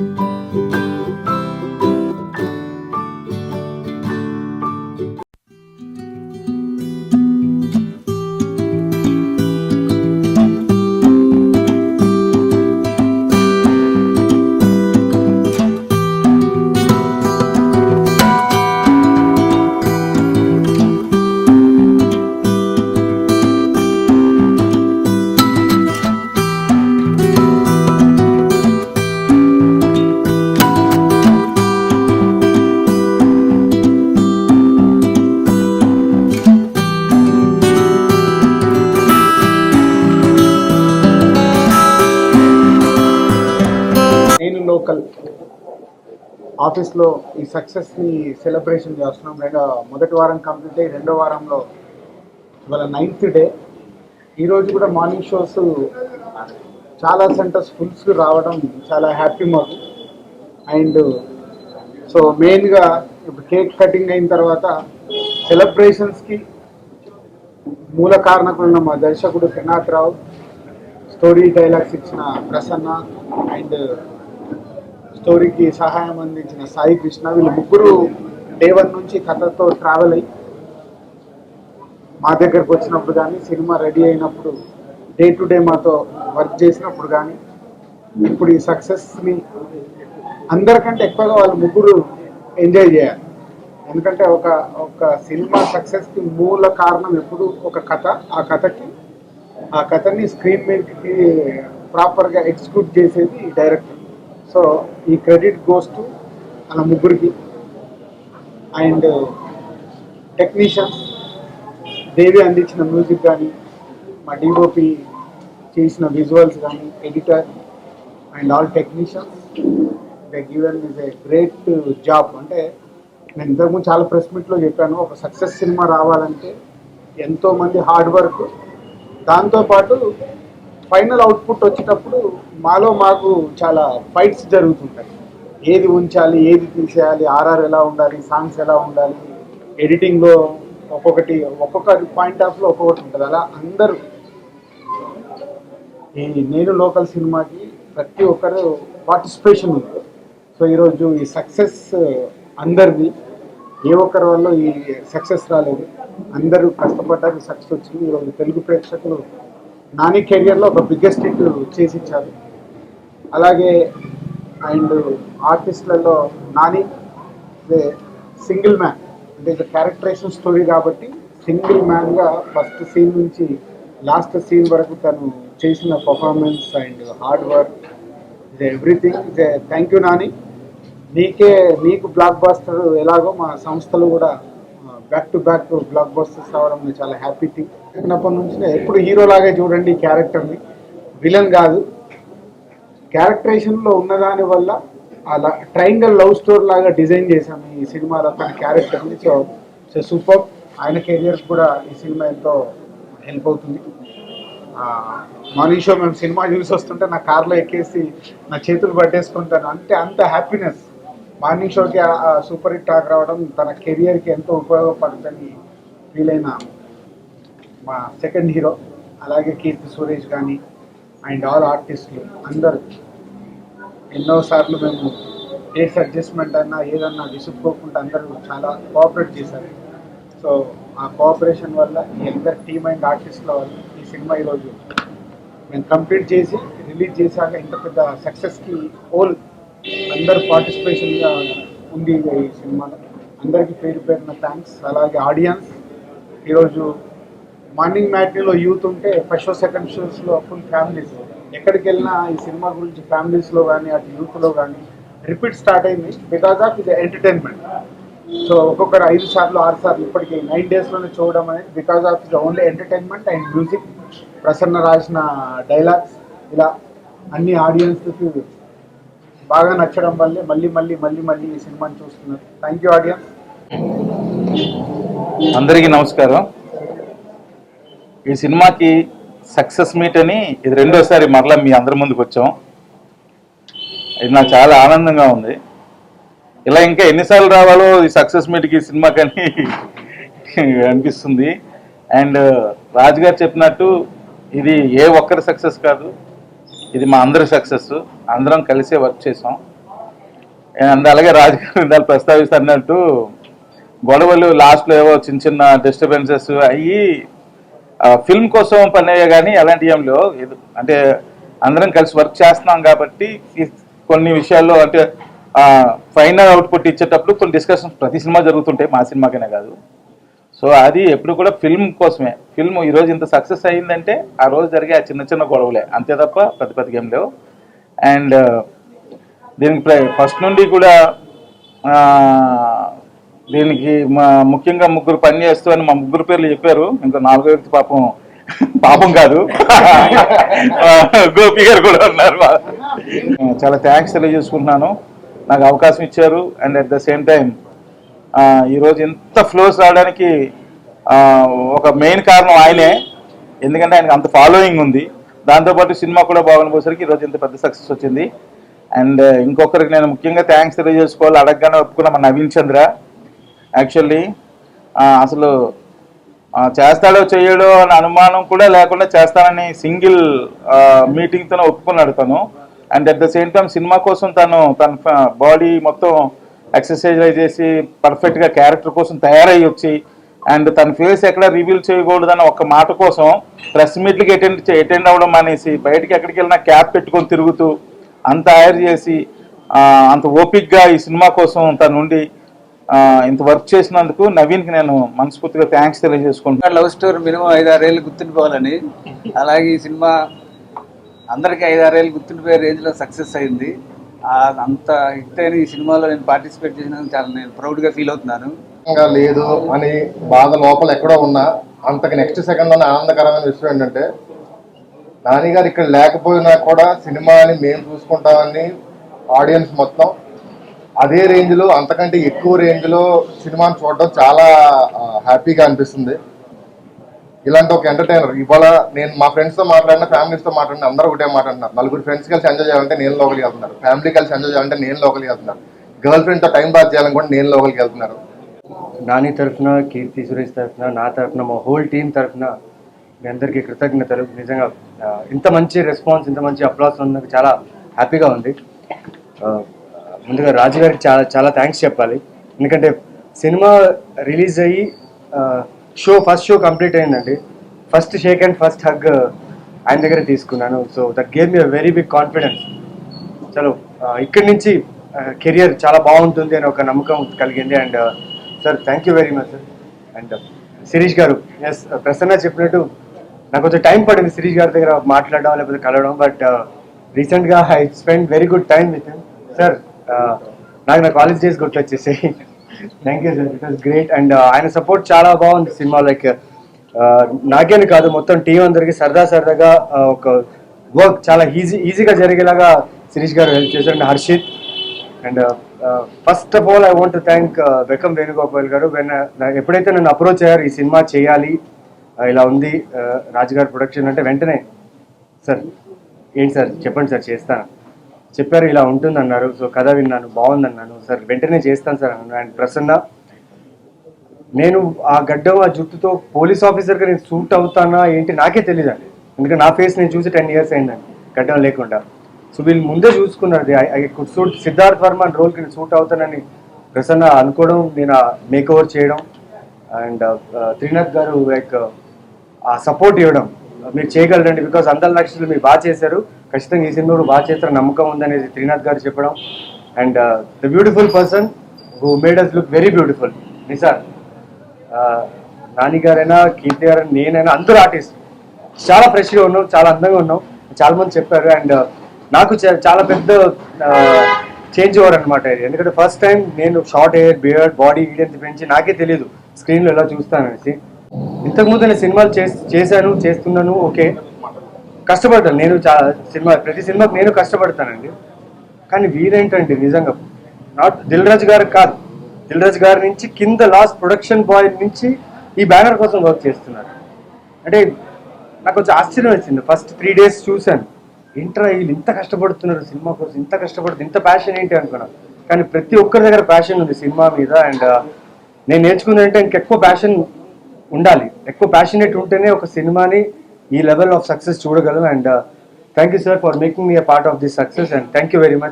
నేను ఆఫీస్లో ఈ సక్సెస్ని సెలబ్రేషన్ చేస్తున్నాం. లేదా మొదటి వారం కంప్లీట్ అయ్యి రెండో వారంలో ఇవాళ నైన్త్ డే. ఈరోజు కూడా మార్నింగ్ షోస్ చాలా సెంటర్స్ ఫుల్స్ రావడం చాలా హ్యాపీ మాకు. అండ్ సో మెయిన్గా ఇప్పుడు కేక్ కటింగ్ అయిన తర్వాత సెలబ్రేషన్స్కి మూల కారణకులున్న మా దర్శకుడు త్రినాథ్ రావు స్టోరీ డైలాగ్స్ ఇచ్చిన ప్రసన్న అండ్ స్టోరీకి సహాయం అందించిన సాయి కృష్ణ వీళ్ళు ముగ్గురు డే వన్ నుంచి కథతో ట్రావెల్ అయ్యి మా దగ్గరకు వచ్చినప్పుడు కానీ సినిమా రెడీ అయినప్పుడు డే టు డే మాతో వర్క్ చేసినప్పుడు కానీ ఇప్పుడు ఈ సక్సెస్ని అందరికంటే ఎక్కువగా వాళ్ళు ముగ్గురు ఎంజాయ్ చేయాలి. ఎందుకంటే ఒక ఒక సినిమా సక్సెస్కి మూల కారణం ఎప్పుడు ఒక కథ ఆ కథకి ఆ కథని స్క్రీన్ మీదకి ప్రాపర్గా ఎగ్జిక్యూట్ చేసేది డైరెక్టర్ సో ఈ క్రెడిట్ గోస్ టు అలా ముగ్గురికి. అండ్ టెక్నీషియన్స్ దేవి అందించిన మ్యూజిక్ కానీ మా డిఓపి చేసిన విజువల్స్ కానీ editor and all technicians they given is a great job అంటే నేను ఇంతకుముందు చాలా ప్రెస్ మీట్లో చెప్పాను ఒక సక్సెస్ సినిమా రావాలంటే ఎంతోమంది హార్డ్ వర్క్ దాంతోపాటు ఫైనల్ అవుట్పుట్ వచ్చేటప్పుడు మాలో మాకు చాలా ఫైట్స్ జరుగుతుంటాయి. ఏది ఉంచాలి ఏది తీసేయాలి ఆర్ఆర్ ఎలా ఉండాలి సాంగ్స్ ఎలా ఉండాలి ఎడిటింగ్లో ఒక్కొక్కటి ఒక్కొక్క పాయింట్ ఆఫ్లో ఒక్కొక్కటి ఉంటుంది. అలా అందరూ ఈ నేను లోకల్ సినిమాకి ప్రతి ఒక్కరు పార్టిసిపేషన్ ఉంది. సో ఈరోజు ఈ సక్సెస్ అందరిది. ఏ ఒక్కరి వల్ల ఈ సక్సెస్ రాలేదు. అందరూ కష్టపడ్డానికి సక్సెస్ వచ్చింది. ఈరోజు తెలుగు ప్రేక్షకులు నాని కెరియర్లో ఒక బిగ్గెస్ట్ హిట్ చేసి ఇచ్చారు అలాగే అండ్ ఆర్టిస్ట్లలో నాని సింగిల్ మ్యాన్ అంటే ఇది క్యారెక్టరేషన్ స్టోరీ కాబట్టి సింగిల్ మ్యాన్గా ఫస్ట్ సీన్ నుంచి లాస్ట్ సీన్ వరకు తను చేసిన పర్ఫార్మెన్స్ అండ్ హార్డ్ వర్క్ ఇది ఎవ్రీథింగ్ ఇది థ్యాంక్ యూ నాని. నీకే నీకు బ్లాక్ బాస్టర్ ఎలాగో మా సంస్థలు కూడా back to back blockbusters రావడం చాలా హ్యాపీ థింగ్ చిన్నప్పటి నుంచి ఎప్పుడు హీరో లాగే చూడండి క్యారెక్టర్ని విలన్ కాదు. క్యారెక్టరేషన్లో ఉన్నదాని వల్ల అలా ట్రయాంగల్ లవ్ స్టోరీ లాగా డిజైన్ చేశాము ఈ సినిమాలో తన క్యారెక్టర్ని సో సో సూపర్ ఆయన కెరియర్ కూడా ఈ సినిమా ఎంతో హెల్ప్ అవుతుంది. మనీషో మార్నింగ్ షో మేము సినిమా చూసి వస్తుంటే నా కార్లో ఎక్కేసి నా చేతులు పట్టేసుకుంటాను. అంటే అంత హ్యాపీనెస్ మార్నింగ్ షోకి సూపర్ హిట్ టాక్ రావడం తన కెరియర్కి ఎంతో ఉపయోగపడుతుంది ఫీల్ అయిన మా సెకండ్ హీరో అలాగే కీర్తి సురేష్ కానీ అండ్ ఆల్ ఆర్టిస్టులు అందరూ ఎన్నోసార్లు మేము డేట్స్ అడ్జస్ట్మెంట్ అన్నా ఏదన్నా విసుక్కోకుండా అందరూ చాలా కోఆపరేట్ చేశారు. సో ఆ కోఆపరేషన్ వల్ల ఎందరు టీమ్ అండ్ ఆర్టిస్టుల వల్ల ఈ సినిమా ఈరోజు మేము కంప్లీట్ చేసి రిలీజ్ చేశాక ఇంత పెద్ద సక్సెస్కి హోల్ అందరు పార్టిసిపేషన్గా ఉంది ఈ సినిమాలో అందరికీ పేరు పేరున థ్యాంక్స్ అలాగే ఆడియన్స్ ఈరోజు మార్నింగ్ మ్యాట్నీలో యూత్ ఉంటే ఫస్ట్ షో సెకండ్ షోస్లో ఫుల్ ఫ్యామిలీస్ ఎక్కడికి వెళ్ళినా ఈ సినిమా గురించి ఫ్యామిలీస్లో కానీ అటు యూత్లో కానీ రిపీట్ స్టార్ట్ అయింది. బికాస్ ఆఫ్ ఇది ఎంటర్టైన్మెంట్ సో ఒక్కొక్కరు ఐదు సార్లు ఆరు సార్లు ఇప్పటికి నైన్ డేస్లోనే చూడడం అనేది because of the only entertainment and music Prasanna రాసిన డైలాగ్స్ ఇలా అన్ని ఆడియన్స్కి బాగా నచ్చడం వల్లే మళ్ళీ మళ్ళీ మళ్ళీ మళ్ళీ ఈ సినిమాని చూస్తున్నారు. థ్యాంక్ యూ ఆడియన్స్ అందరికీ నమస్కారం. ఈ సినిమాకి సక్సెస్ మీట్ అని ఇది రెండోసారి మరలా మీ అందరి ముందుకు వచ్చాం. ఇది నాకు చాలా ఆనందంగా ఉంది. ఇలా ఇంకా ఎన్నిసార్లు రావాలో ఈ సక్సెస్ మీట్కి ఈ సినిమాకని అనిపిస్తుంది. అండ్ రాజు గారు చెప్పినట్టు ఇది ఏ ఒక్కరి సక్సెస్ కాదు ఇది మా అందరి సక్సెస్ అందరం కలిసే వర్క్ చేసాం అండ్ అలాగే రాజకీయ విధాలు ప్రస్తావిస్తున్నట్టు గొడవలు లాస్ట్లో ఏవో చిన్న చిన్న డిస్టర్బెన్సెస్ అయ్యి ఫిల్మ్ కోసం పని అయ్యే కానీ అలాంటి ఏంలో అంటే అందరం కలిసి వర్క్ చేస్తున్నాం కాబట్టి కొన్ని విషయాల్లో అంటే ఫైనల్ అవుట్పుట్ ఇచ్చేటప్పుడు కొన్ని డిస్కషన్స్ ప్రతి సినిమా జరుగుతుంటాయి. మా సినిమాకైనా కాదు. సో అది ఎప్పుడు కూడా ఫిల్మ్ కోసమే. ఫిల్మ్ ఈ రోజు ఇంత సక్సెస్ అయ్యిందంటే ఆ రోజు జరిగే ఆ చిన్న చిన్న గొడవలే. అంతే తప్ప పెద్ద పెద్ద గేమ్ లేవు. అండ్ దీనికి ఫస్ట్ నుండి కూడా దీనికి మా ముఖ్యంగా ముగ్గురు పని చేస్తూ అని మా ముగ్గురు పేర్లు చెప్పారు. ఇంకా నాలుగో వ్యక్తి పాపం పాపం కాదు. గోపి గారు కూడా ఉన్నారు చాలా థ్యాంక్స్ తెలియజేసుకుంటున్నాను. నాకు అవకాశం ఇచ్చారు. And at the same time ఈరోజు ఇంత ఫ్లోస్ రావడానికి ఒక మెయిన్ కారణం ఆయనే. ఎందుకంటే ఆయనకు అంత ఫాలోయింగ్ ఉంది. దాంతోపాటు సినిమా కూడా బాగుండిపోసరికి ఈరోజు ఇంత పెద్ద సక్సెస్ వచ్చింది. అండ్ ఇంకొకరికి నేను ముఖ్యంగా థ్యాంక్స్ తెలియజేసుకోవాలి. అడగగానే ఒప్పుకున్న మా నవీన్ చంద్ర. యాక్చువల్లీ అసలు చేస్తాడో చేయడో అనే అనుమానం కూడా లేకుండా చేస్తానని సింగిల్ మీటింగ్తోనే ఒప్పుకున్నాడు తను. And at the same time cinema కోసం తను తన బాడీ మొత్తం ఎక్సర్సైజ్ చేసి పర్ఫెక్ట్గా క్యారెక్టర్ కోసం తయారయ్యి వచ్చి అండ్ తన ఫేస్ ఎక్కడ రివీల్ చేయకూడదన్న ఒక మాట కోసం ప్రెస్ మీట్లకి అటెండ్ అటెండ్ అవ్వడం అనేసి బయటికి ఎక్కడికి వెళ్ళినా క్యాప్ పెట్టుకొని తిరుగుతూ అంత హైర్ చేసి అంత ఓపిక్గా ఈ సినిమా కోసం తన నుండి ఇంత వర్క్ చేసినందుకు నవీన్కి నేను మనస్ఫూర్తిగా థ్యాంక్స్ తెలియజేసుకుంటున్నాను లవ్ స్టోరీ మినిమం ఐదారేళ్ళు గుర్తుండిపోవాలని. అలాగే ఈ సినిమా అందరికీ ఐదారేళ్ళు గుర్తుండిపోయే రేంజ్లో సక్సెస్ అయింది. అంత హిట్ అయిన ఈ సినిమాలో నేను పార్టిసిపేట్ చేసినందుకు చాలా నేను ప్రౌడ్గా ఫీల్ అవుతున్నాను. ఇంకా లేదు అని బాధ లోపల ఎక్కడో ఉన్నా అంతకు నెక్స్ట్ సెకండ్లోనే ఆనందకరమైన విషయం ఏంటంటే నానిగారు ఇక్కడ లేకపోయినా కూడా సినిమాని మేము చూసుకుంటామని ఆడియన్స్ మొత్తం అదే రేంజ్లో అంతకంటే ఎక్కువ రేంజ్లో సినిమాని చూడడం చాలా హ్యాపీగా అనిపిస్తుంది. ఇలాంటి ఒక ఎంటర్టైనర్ ఇవాళ నేను మా ఫ్రెండ్స్తో మాట్లాడిన ఫ్యామిలీస్తో మాట్లాడిన అందరూ ఒకటే మాట్లాడినారు నలుగురు ఫ్రెండ్స్ కలిసి ఎంజాయ్ చేయాలంటే నేను లోకల్కి వెళ్తున్నారు. ఫ్యామిలీ కలిసి ఎంజాయ్ చేయాలంటే నేను లోకల్కి వెళ్తున్నారు. గర్ల్ ఫ్రెండ్తో టైం పాస్ చేయాలనుకుంటే నేను లోకల్కి వెళ్తున్నారు. నాని తరఫున కీర్తి సురేష్ తరఫున నా తరఫున మా హోల్ టీం తరఫున మీ అందరికీ కృతజ్ఞతలు. నిజంగా ఇంత మంచి రెస్పాన్స్ ఇంత మంచి అప్లాస్ ఉన్నందుకు చాలా హ్యాపీగా ఉంది. ముందుగా రాజు గారికి చాలా చాలా థ్యాంక్స్ చెప్పాలి. ఎందుకంటే సినిమా రిలీజ్ అయ్యి షో ఫస్ట్ షో కంప్లీట్ అయిందండి. First shake and first hug ఆయన దగ్గర తీసుకున్నాను. So that gave me very big confidence చలో ఇక్కడి నుంచి కెరియర్ చాలా బాగుంటుంది అని ఒక నమ్మకం కలిగింది. And sir thank you very much sir and Sirish గారు ఎస్ ప్రసన్న చెప్పినట్టు నాకు కొంచెం టైం పడింది శిరీష్ గారి దగ్గర మాట్లాడడం లేకపోతే కలవడం. బట్ రీసెంట్గా I spend very good time with sir నాకు నా college days గుర్తొచ్చేసాయి. Thank you sir it was great and ఆయన సపోర్ట్ చాలా బాగుంది సినిమా. లైక్ uh, నాకేని కాదు మొత్తం టీం అందరికి సరదా సరదాగా uh, ఒక వర్క్ చాలా ఈజీ ఈజీగా జరిగేలాగా శిరీష్ గారు హెల్ప్ చేశారు. And Harshit. And first of all I want thank బెకం Venugopal garu. When uh, ఎప్పుడైతే నన్ను అప్రోచ్ అయ్యారు ఈ సినిమా చేయాలి ఇలా ఉంది రాజుగారి ప్రొడక్షన్ అంటే వెంటనే సార్ ఏంటి సార్ చెప్పండి సార్ చేస్తాను. చెప్పారు ఇలా ఉంటుంది అన్నారు సో కథ విన్నాను బాగుంది అన్నాను సార్ వెంటనే చేస్తాను సార్ అన్నాను. అండ్ ప్రసన్న నేను ఆ గడ్డం ఆ జుట్టుతో పోలీస్ ఆఫీసర్గా నేను సూట్ అవుతానా? ఏంటి? నాకే తెలియదు అండి ఎందుకంటే నా ఫేస్ నేను చూసి టెన్ ఇయర్స్ అయిందండి గడ్డం లేకుండా. సో వీళ్ళు ముందే చూసుకున్నారు I could suit Siddharth Varma రోల్కి నేను సూట్ అవుతానని ప్రసన్న అనుకోవడం నేను మేక్ ఓవర్ చేయడం. అండ్ త్రినాథ్ గారు లైక్ ఆ సపోర్ట్ ఇవ్వడం. మీరు చేయగలరండి బికాస్ అందరి లక్షలు మీరు బాగా చేశారు. ఖచ్చితంగా ఈ సినిమా బాగా చేస్తారు నమ్మకం ఉందనేది త్రినాథ్ గారు చెప్పడం. And the beautiful person who made us look very beautiful Nisar Nani గారైనా కీర్తి గారైనా నేనైనా అందరూ ఆర్టిస్ట్ చాలా ఫ్రెష్గా ఉన్నాం చాలా అందంగా ఉన్నాం. చాలా మంది చెప్పారు. అండ్ uh, నాకు చాలా పెద్ద చేంజ్ ఓవర్ అనమాట ఇది. ఎందుకంటే ఫస్ట్ టైం నేను షార్ట్ హెయిర్ బియర్డ్ బాడీ ఈడెన్స్ పెంచి నాకే తెలియదు స్క్రీన్లో ఎలా చూస్తాననేసి. ఇంతకుముందు నేను సినిమాలు చేశాను చేస్తున్నాను ఓకే. కష్టపడతాను నేను సినిమా ప్రతి సినిమాకి నేను కష్టపడతానండి. కానీ వీరేంటండి నిజంగా? నాట్ దిల్ రాజు గారు కాదు. దిల్రాజ్ గారి నుంచి కింద లాస్ట్ ప్రొడక్షన్ బాయ్ నుంచి ఈ బ్యానర్ కోసం వర్క్ చేస్తున్నారు. అంటే నాకు కొంచెం ఆశ్చర్యం వచ్చింది ఫస్ట్ త్రీ డేస్ చూశాను. ఇంటర్ వీళ్ళు ఇంత కష్టపడుతున్నారు సినిమా కోసం? ఇంత కష్టపడుతుంది ఇంత ప్యాషన్ ఏంటి అనుకున్నాను కానీ ప్రతి ఒక్కరి దగ్గర ప్యాషన్ ఉంది సినిమా మీద. అండ్ నేను నేర్చుకుంది అంటే ఇంకెక్కువ ప్యాషన్ ఉండాలి. ఎక్కువ ప్యాషనేట్ ఉంటేనే ఒక సినిమాని ఈ లెవెల్ ఆఫ్ సక్సెస్ చూడగలం. And thank you sir for making me a part of this success and thank you very much